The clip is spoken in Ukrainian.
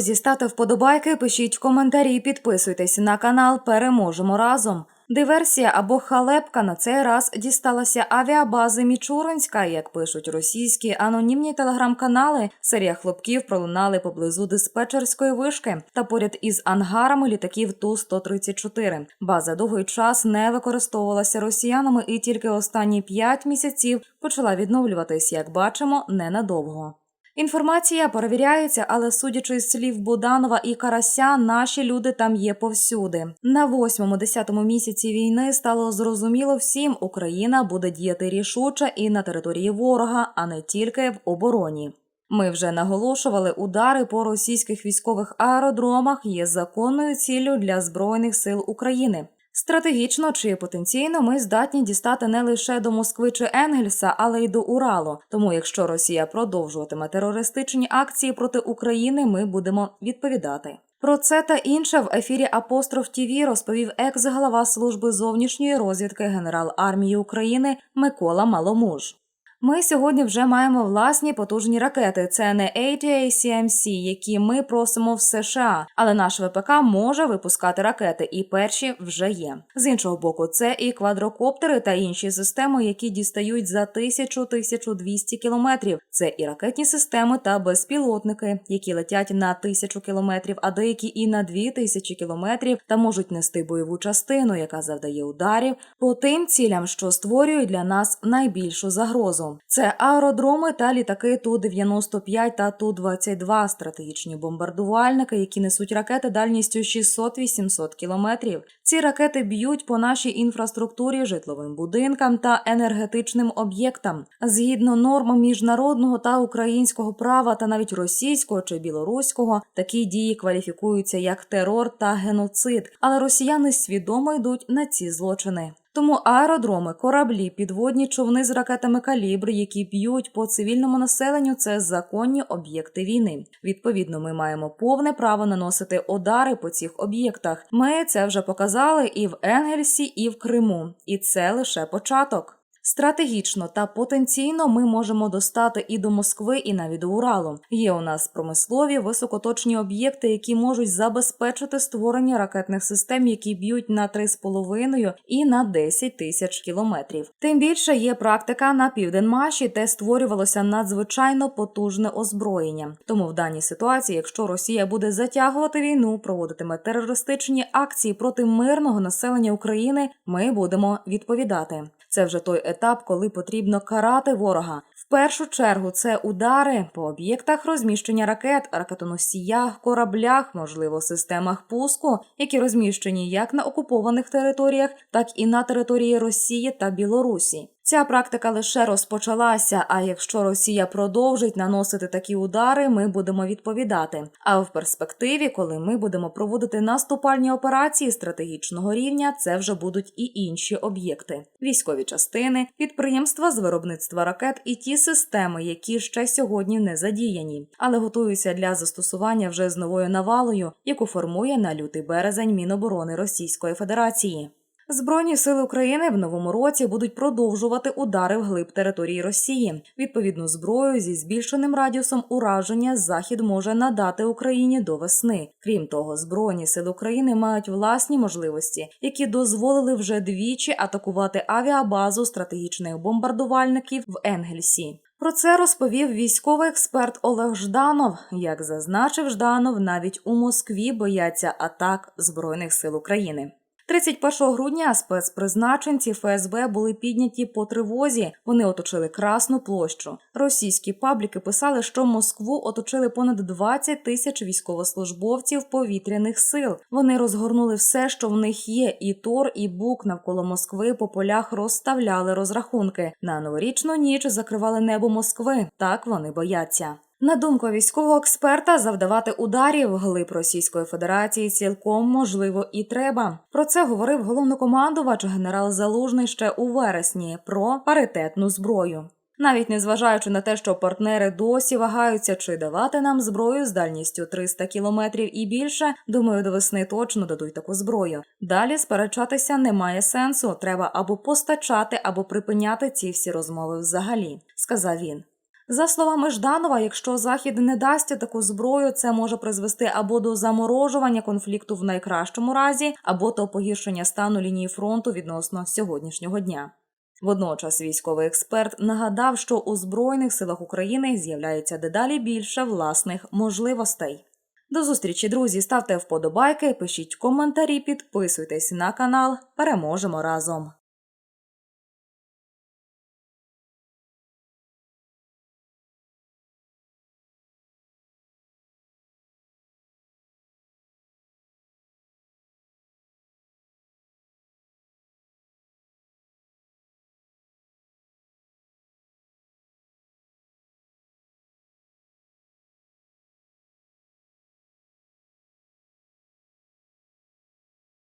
Друзі, ставте вподобайки, пишіть коментарі, підписуйтесь на канал. Переможемо разом. Диверсія або халепка на цей раз дісталася авіабази Мічуринська. Як пишуть російські анонімні телеграм-канали, серія хлопків пролунали поблизу диспетчерської вишки та поряд із ангарами літаків Ту-134. База довгий час не використовувалася росіянами, і тільки останні п'ять місяців почала відновлюватись, як бачимо, ненадовго. Інформація перевіряється, але судячи з слів Буданова і Карася, наші люди там є повсюди. На восьмому-десятому місяці війни стало зрозуміло всім, Україна буде діяти рішуче і на території ворога, а не тільки в обороні. Ми вже наголошували, удари по російських військових аеродромах є законною ціллю для збройних сил України. Стратегічно чи потенційно ми здатні дістати не лише до Москви чи Енгельса, але й до Уралу. Тому, якщо Росія продовжуватиме терористичні акції проти України, ми будемо відповідати. Про це та інше в ефірі Апостроф ТІВІ розповів екс-глава служби зовнішньої розвідки генерал армії України Микола Маломуж. Ми сьогодні вже маємо власні потужні ракети. Це не ATACMC, які ми просимо в США, але наш ВПК може випускати ракети, і перші вже є. З іншого боку, це і квадрокоптери та інші системи, які дістають за 1000-1200 кілометрів. Це і ракетні системи та безпілотники, які летять на 1000 кілометрів, а деякі і на 2000 кілометрів, та можуть нести бойову частину, яка завдає ударів по тим цілям, що створюють для нас найбільшу загрозу. Це аеродроми та літаки Ту-95 та Ту-22, стратегічні бомбардувальники, які несуть ракети дальністю 600-800 кілометрів. Ці ракети б'ють по нашій інфраструктурі, житловим будинкам та енергетичним об'єктам. Згідно норм міжнародного та українського права, та навіть російського чи білоруського, такі дії кваліфікуються як терор та геноцид, але росіяни свідомо йдуть на ці злочини. Тому аеродроми, кораблі, підводні човни з ракетами калібр, які б'ють по цивільному населенню, це законні об'єкти війни. Відповідно, ми маємо повне право наносити удари по цих об'єктах. Ми це вже показали і в Енгельсі, і в Криму, і це лише початок. Стратегічно та потенційно ми можемо достати і до Москви, і навіть до Уралу. Є у нас промислові високоточні об'єкти, які можуть забезпечити створення ракетних систем, які б'ють на 3,5 і на 10 тисяч кілометрів. Тим більше є практика на південмаші, де створювалося надзвичайно потужне озброєння. Тому в даній ситуації, якщо Росія буде затягувати війну, проводитиме терористичні акції проти мирного населення України, ми будемо відповідати. Це вже той етап, коли потрібно карати ворога. В першу чергу це удари по об'єктах розміщення ракет, ракетоносіях, кораблях, можливо, системах пуску, які розміщені як на окупованих територіях, так і на території Росії та Білорусі. Ця практика лише розпочалася. А якщо Росія продовжить наносити такі удари, ми будемо відповідати. А в перспективі, коли ми будемо проводити наступальні операції стратегічного рівня, це вже будуть і інші об'єкти: військові частини, підприємства з виробництва ракет і ті системи, які ще сьогодні не задіяні, але готуються для застосування вже з новою навалою, яку формує на лютий березень Міноборони Російської Федерації. Збройні сили України в новому році будуть продовжувати удари вглиб території Росії. Відповідну зброю зі збільшеним радіусом ураження Захід може надати Україні до весни. Крім того, збройні сили України мають власні можливості, які дозволили вже двічі атакувати авіабазу стратегічних бомбардувальників в Енгельсі. Про це розповів військовий експерт Олег Жданов. Як зазначив Жданов, навіть у Москві бояться атак збройних сил України. 31 грудня спецпризначенці ФСБ були підняті по тривозі. Вони оточили Красну площу. Російські пабліки писали, що Москву оточили понад 20 тисяч військовослужбовців повітряних сил. Вони розгорнули все, що в них є. І Тор, і Бук навколо Москви по полях розставляли розрахунки. На новорічну ніч закривали небо Москви. Так вони бояться. На думку військового експерта, завдавати ударів глиб Російської Федерації цілком можливо і треба. Про це говорив головнокомандувач генерал Залужний ще у вересні про паритетну зброю. Навіть незважаючи на те, що партнери досі вагаються, чи давати нам зброю з дальністю 300 кілометрів і більше, думаю, до весни точно дадуть таку зброю. Далі сперечатися немає сенсу. Треба або постачати, або припиняти ці всі розмови взагалі, сказав він. За словами Жданова, якщо Захід не дасть таку зброю, це може призвести або до заморожування конфлікту в найкращому разі, або до погіршення стану лінії фронту відносно сьогоднішнього дня. Водночас військовий експерт нагадав, що у Збройних силах України з'являється дедалі більше власних можливостей. До зустрічі, друзі! Ставте вподобайки, пишіть коментарі, підписуйтесь на канал. Переможемо разом!